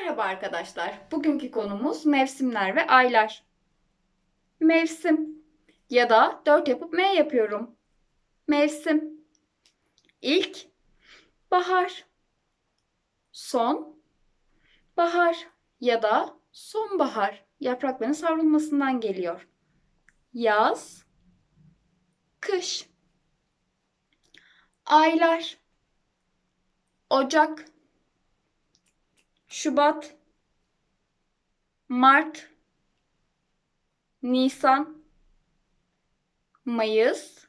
Merhaba arkadaşlar. Bugünkü konumuz mevsimler ve aylar. Mevsim ya da dört yapıp M yapıyorum. Mevsim. İlk bahar. Son bahar ya da sonbahar yaprakların savrulmasından geliyor. Yaz, kış. Aylar. Ocak, Şubat, Mart, Nisan, Mayıs,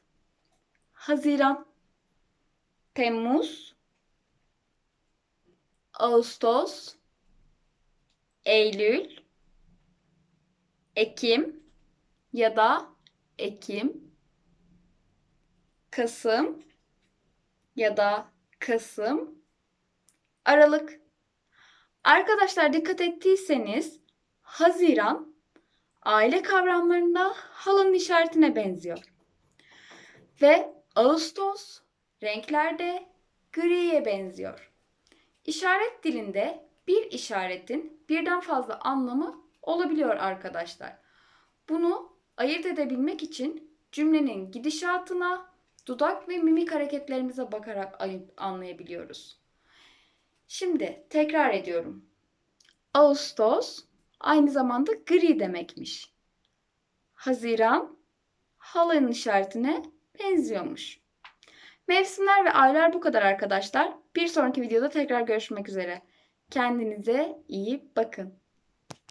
Haziran, Temmuz, Ağustos, Eylül, Ekim ya da Ekim, Kasım ya da Kasım, Aralık. Arkadaşlar dikkat ettiyseniz Haziran aile kavramlarında halının işaretine benziyor. Ve Ağustos renklerde griye benziyor. İşaret dilinde bir işaretin birden fazla anlamı olabiliyor arkadaşlar. Bunu ayırt edebilmek için cümlenin gidişatına, dudak ve mimik hareketlerimize bakarak anlayabiliyoruz. Şimdi tekrar ediyorum. Ağustos aynı zamanda gri demekmiş. Haziran halının işaretine benziyormuş. Mevsimler ve aylar bu kadar arkadaşlar. Bir sonraki videoda tekrar görüşmek üzere. Kendinize iyi bakın.